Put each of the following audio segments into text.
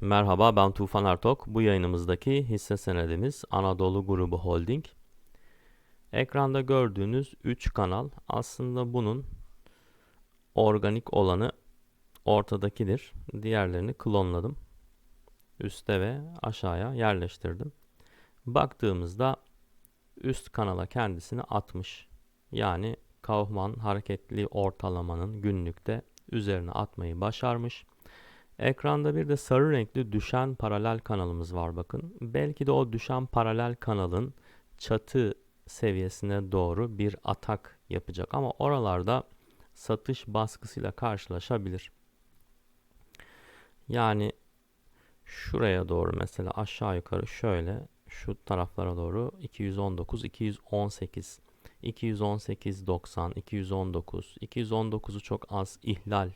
Merhaba ben Tufan Ertok. Bu yayınımızdaki hisse senedimiz Anadolu Grubu Holding. Ekranda gördüğünüz 3 kanal aslında bunun organik olanı ortadakidir. Diğerlerini klonladım. Üste ve aşağıya yerleştirdim. Baktığımızda üst kanala kendisini atmış. Yani Kaufman hareketli ortalamanın günlükte üzerine atmayı başarmış. Ekranda bir de sarı renkli düşen paralel kanalımız var bakın. Belki de o düşen paralel kanalın çatı seviyesine doğru bir atak yapacak ama oralarda satış baskısıyla karşılaşabilir. Yani şuraya doğru mesela aşağı yukarı şöyle şu taraflara doğru 219 218 218 90 219 219'u çok az ihlal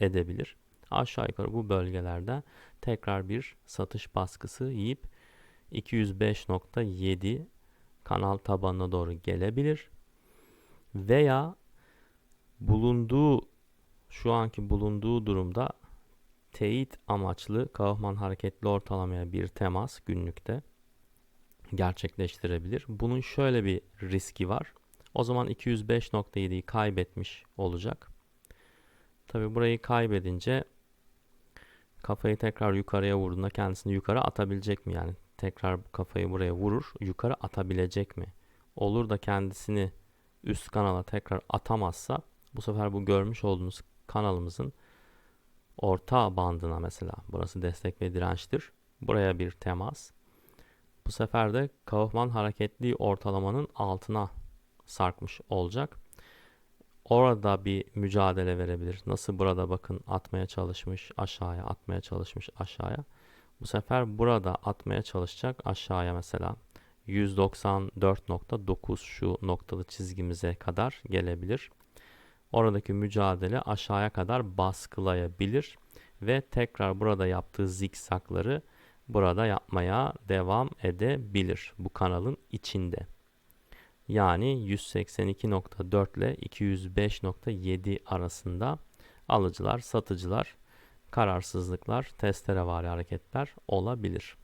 edebilir aşağı yukarı bu bölgelerde tekrar bir satış baskısı yiyip 205.7 kanal tabanına doğru gelebilir. Veya bulunduğu şu anki bulunduğu durumda teyit amaçlı Kaufman hareketli ortalamaya bir temas günlükte gerçekleştirebilir. Bunun şöyle bir riski var. O zaman 205.7'yi kaybetmiş olacak. Tabi burayı kaybedince kafayı tekrar yukarıya vurduğunda kendisini yukarı atabilecek mi? Yani tekrar kafayı buraya vurur, yukarı atabilecek mi? Olur da kendisini üst kanala tekrar atamazsa bu sefer bu görmüş olduğunuz kanalımızın orta bandına mesela burası destek ve dirençtir. Buraya bir temas. Bu sefer de Kaufman hareketli ortalamanın altına sarkmış olacak. Orada bir mücadele verebilir. Nasıl burada bakın atmaya çalışmış aşağıya, atmaya çalışmış aşağıya. Bu sefer burada atmaya çalışacak aşağıya mesela 194.9 şu noktalı çizgimize kadar gelebilir. Oradaki mücadele aşağıya kadar baskılayabilir ve tekrar burada yaptığı zikzakları burada yapmaya devam edebilir bu kanalın içinde. Yani 182.4 ile 205.7 arasında alıcılar, satıcılar, kararsızlıklar, testerevari hareketler olabilir.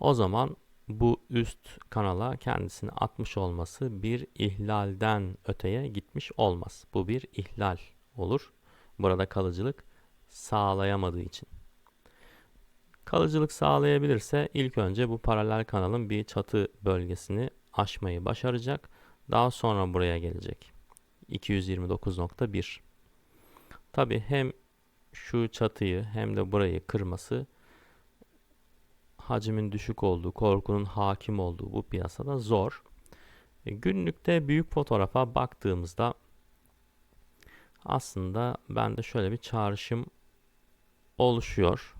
O zaman bu üst kanala kendisini atmış olması bir ihlalden öteye gitmiş olmaz. Bu bir ihlal olur. Burada kalıcılık sağlayamadığı için. Kalıcılık sağlayabilirse ilk önce bu paralel kanalın bir çatı bölgesini aşmayı başaracak. Daha sonra buraya gelecek. 229.1 Tabi hem şu çatıyı hem de burayı kırması hacmin düşük olduğu, korkunun hakim olduğu bu piyasada zor. E, günlükte büyük fotoğrafa baktığımızda aslında bende şöyle bir çağrışım oluşuyor.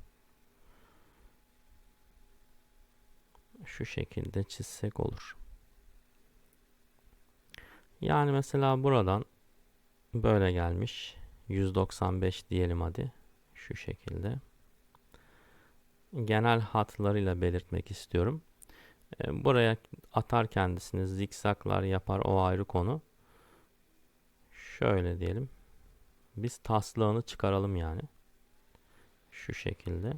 Şu şekilde çizsek olur. Yani mesela buradan böyle gelmiş. 195 diyelim hadi. Şu şekilde. Genel hatlarıyla belirtmek istiyorum. E, buraya atar kendisini zikzaklar yapar o ayrı konu. Şöyle diyelim. Biz taslağını çıkaralım yani. Şu şekilde.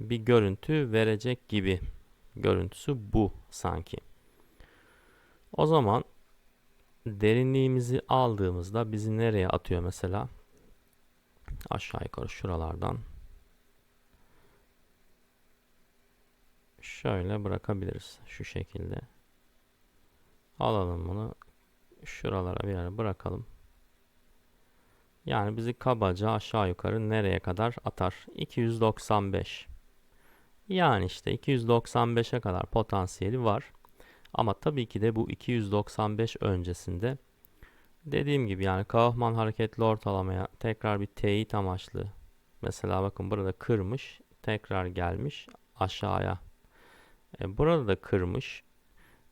Bir görüntü verecek gibi. Görüntüsü bu sanki. O zaman derinliğimizi aldığımızda bizi nereye atıyor mesela? Aşağı yukarı şuralardan. Şöyle bırakabiliriz. Şu şekilde. Alalım bunu. Şuralara bir yere bırakalım. Yani bizi kabaca aşağı yukarı nereye kadar atar? 295. Yani işte 295'e kadar potansiyeli var. Ama tabii ki de bu 295 öncesinde dediğim gibi yani Kaufman hareketli ortalamaya tekrar bir teyit amaçlı mesela bakın burada kırmış tekrar gelmiş aşağıya. E, burada da kırmış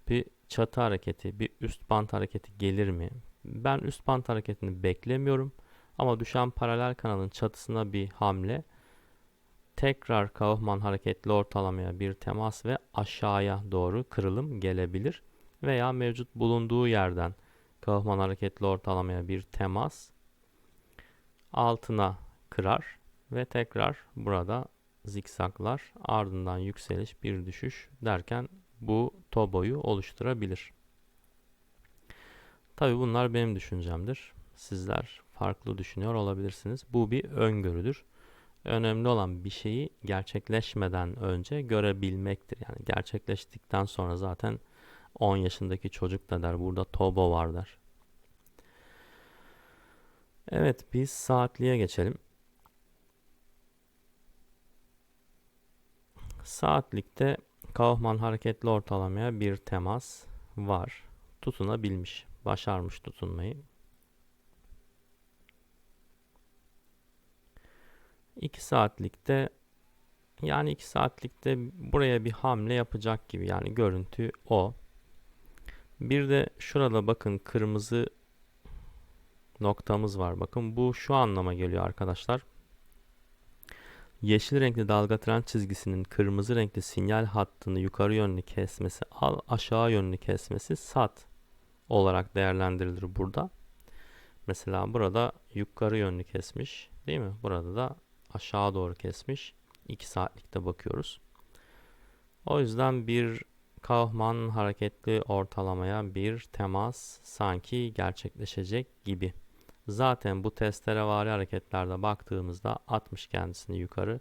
bir çatı hareketi bir üst bant hareketi gelir mi? Ben üst bant hareketini beklemiyorum ama düşen paralel kanalın çatısına bir hamle tekrar Kaufman hareketli ortalamaya bir temas ve aşağıya doğru kırılım gelebilir. Veya mevcut bulunduğu yerden Kaufman hareketli ortalamaya bir temas altına kırar ve tekrar burada zikzaklar ardından yükseliş bir düşüş derken bu toboyu oluşturabilir. Tabi bunlar benim düşüncemdir. Sizler farklı düşünüyor olabilirsiniz. Bu bir öngörüdür. Önemli olan bir şeyi gerçekleşmeden önce görebilmektir. Yani gerçekleştikten sonra zaten 10 yaşındaki çocuk da der burada tobo var der. Evet biz saatliğe geçelim. Saatlikte Kaufman hareketli ortalamaya bir temas var. Tutunabilmiş, başarmış tutunmayı. 2 saatlikte yani 2 saatlikte buraya bir hamle yapacak gibi yani görüntü o. Bir de şurada bakın kırmızı noktamız var. Bakın bu şu anlama geliyor arkadaşlar. Yeşil renkli dalga trend çizgisinin kırmızı renkli sinyal hattını yukarı yönlü kesmesi, al aşağı yönlü kesmesi sat olarak değerlendirilir burada. Mesela burada yukarı yönlü kesmiş değil mi? Burada da aşağı doğru kesmiş. 2 saatlikte bakıyoruz. O yüzden bir Kaufman hareketli ortalamaya bir temas sanki gerçekleşecek gibi. Zaten bu testerevari hareketlerde baktığımızda 60 kendisini yukarı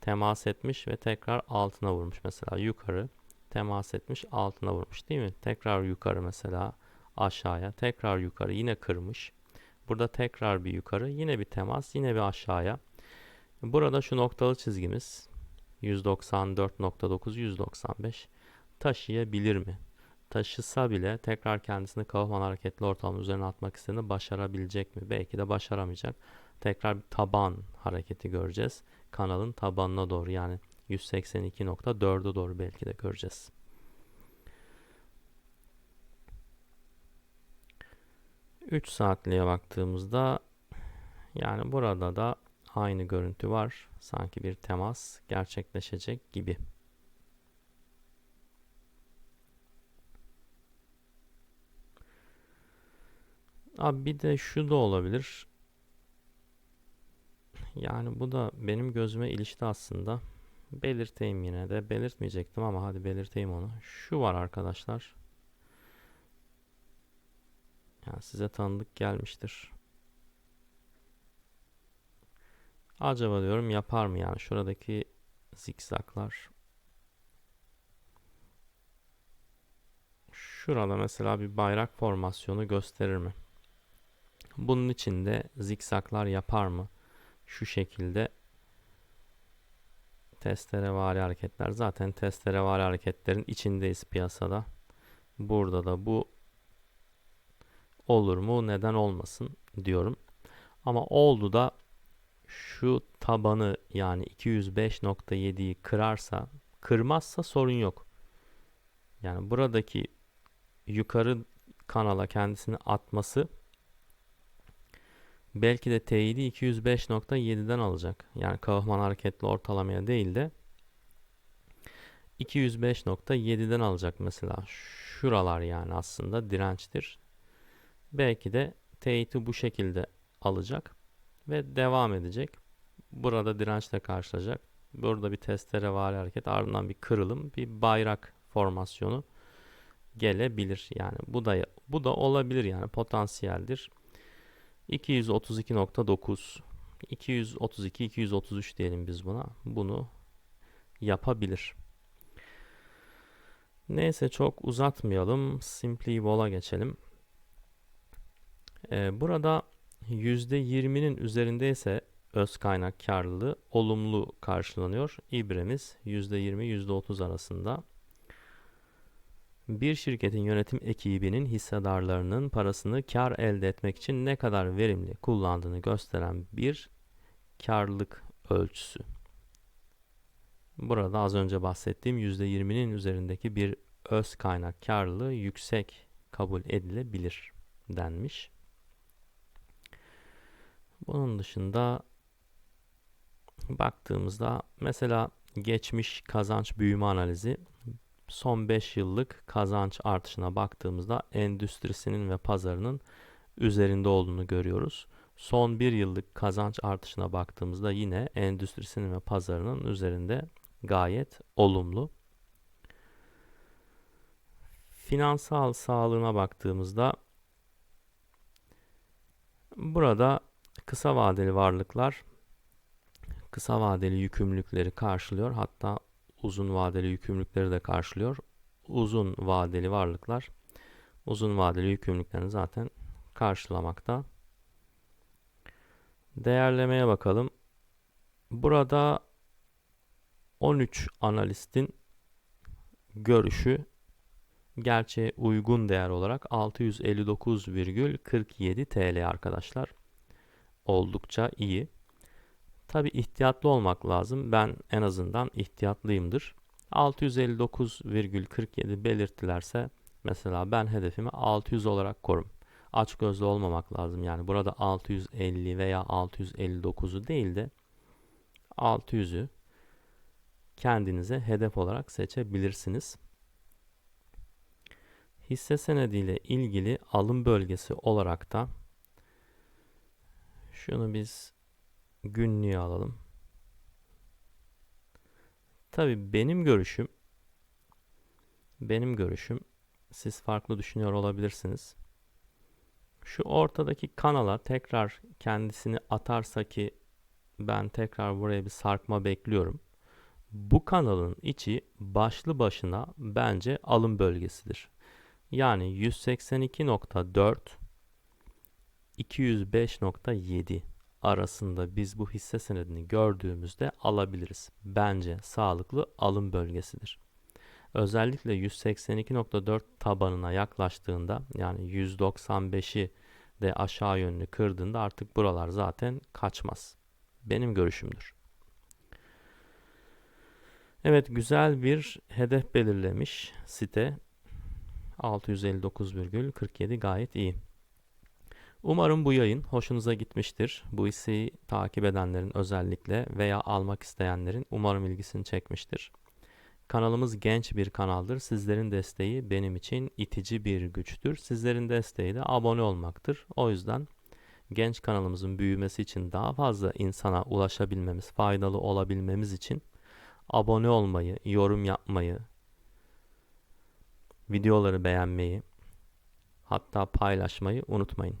temas etmiş ve tekrar altına vurmuş. Mesela yukarı temas etmiş altına vurmuş değil mi? Tekrar yukarı mesela aşağıya tekrar yukarı yine kırmış. Burada tekrar bir yukarı yine bir temas yine bir aşağıya. Burada şu noktalı çizgimiz 194.9 195 taşıyabilir mi? Taşısa bile tekrar kendisini Kaufman hareketli ortalama üzerine atmak istediğinde başarabilecek mi? Belki de başaramayacak. Tekrar bir taban hareketi göreceğiz. Kanalın tabanına doğru yani 182.4'e doğru belki de göreceğiz. Üç saatliğe baktığımızda yani burada da aynı görüntü var. Sanki bir temas gerçekleşecek gibi. Abi bir de şu da olabilir. Yani bu da benim gözüme ilişti aslında. Belirteyim yine de. Belirtmeyecektim ama hadi belirteyim onu. Şu var arkadaşlar. Yani size tanıdık gelmiştir. Acaba diyorum yapar mı yani şuradaki zikzaklar. Şurada mesela bir bayrak formasyonu gösterir mi? Bunun içinde zikzaklar yapar mı? Şu şekilde testerevari hareketler. Zaten testerevari hareketlerin içindeyiz piyasada. Burada da bu olur mu? Neden olmasın diyorum. Ama oldu da şu tabanı yani 205.7'yi kırarsa kırmazsa sorun yok. Yani buradaki yukarı kanala kendisini atması belki de teyidi 205.7'den alacak. Yani Kaufman hareketli ortalamaya değil de 205.7'den alacak mesela. Şuralar yani aslında dirençtir. Belki de teyidi bu şekilde alacak ve devam edecek. Burada dirençle karşılayacak. Burada bir testere var hareket ardından bir kırılım, bir bayrak formasyonu gelebilir. Yani bu da bu da olabilir yani potansiyeldir. 232.9 232 233 diyelim biz buna. Bunu yapabilir. Neyse çok uzatmayalım. Simply Wall'a geçelim. Ee, burada %20'nin üzerindeyse öz kaynak karlılığı olumlu karşılanıyor. İbremiz %20 %30 arasında. Bir şirketin yönetim ekibinin hissedarlarının parasını kar elde etmek için ne kadar verimli kullandığını gösteren bir karlılık ölçüsü. Burada az önce bahsettiğim %20'nin üzerindeki bir öz kaynak karlılığı yüksek kabul edilebilir denmiş. Bunun dışında baktığımızda mesela geçmiş kazanç büyüme analizi son 5 yıllık kazanç artışına baktığımızda endüstrisinin ve pazarının üzerinde olduğunu görüyoruz. Son bir yıllık kazanç artışına baktığımızda yine endüstrisinin ve pazarının üzerinde gayet olumlu. Finansal sağlığına baktığımızda burada kısa vadeli varlıklar kısa vadeli yükümlülükleri karşılıyor. Hatta uzun vadeli yükümlülükleri de karşılıyor. Uzun vadeli varlıklar uzun vadeli yükümlülüklerini zaten karşılamakta. Değerlemeye bakalım. Burada 13 analistin görüşü gerçeğe uygun değer olarak 659,47 TL arkadaşlar. Oldukça iyi. Tabi ihtiyatlı olmak lazım. Ben en azından ihtiyatlıyımdır. 659,47 belirttilerse mesela ben hedefimi 600 olarak korum. Aç gözlü olmamak lazım. Yani burada 650 veya 659'u değil de 600'ü kendinize hedef olarak seçebilirsiniz. Hisse senediyle ilgili alım bölgesi olarak da şunu biz günlüğe alalım. Tabi benim görüşüm benim görüşüm siz farklı düşünüyor olabilirsiniz. Şu ortadaki kanala tekrar kendisini atarsa ki ben tekrar buraya bir sarkma bekliyorum. Bu kanalın içi başlı başına bence alım bölgesidir. Yani 182.4 205.7 arasında biz bu hisse senedini gördüğümüzde alabiliriz. Bence sağlıklı alım bölgesidir. Özellikle 182.4 tabanına yaklaştığında yani 195'i de aşağı yönlü kırdığında artık buralar zaten kaçmaz. Benim görüşümdür. Evet güzel bir hedef belirlemiş site. 659,47 gayet iyi. Umarım bu yayın hoşunuza gitmiştir. Bu hisseyi takip edenlerin özellikle veya almak isteyenlerin umarım ilgisini çekmiştir. Kanalımız genç bir kanaldır. Sizlerin desteği benim için itici bir güçtür. Sizlerin desteği de abone olmaktır. O yüzden genç kanalımızın büyümesi için daha fazla insana ulaşabilmemiz, faydalı olabilmemiz için abone olmayı, yorum yapmayı, videoları beğenmeyi, hatta paylaşmayı unutmayın.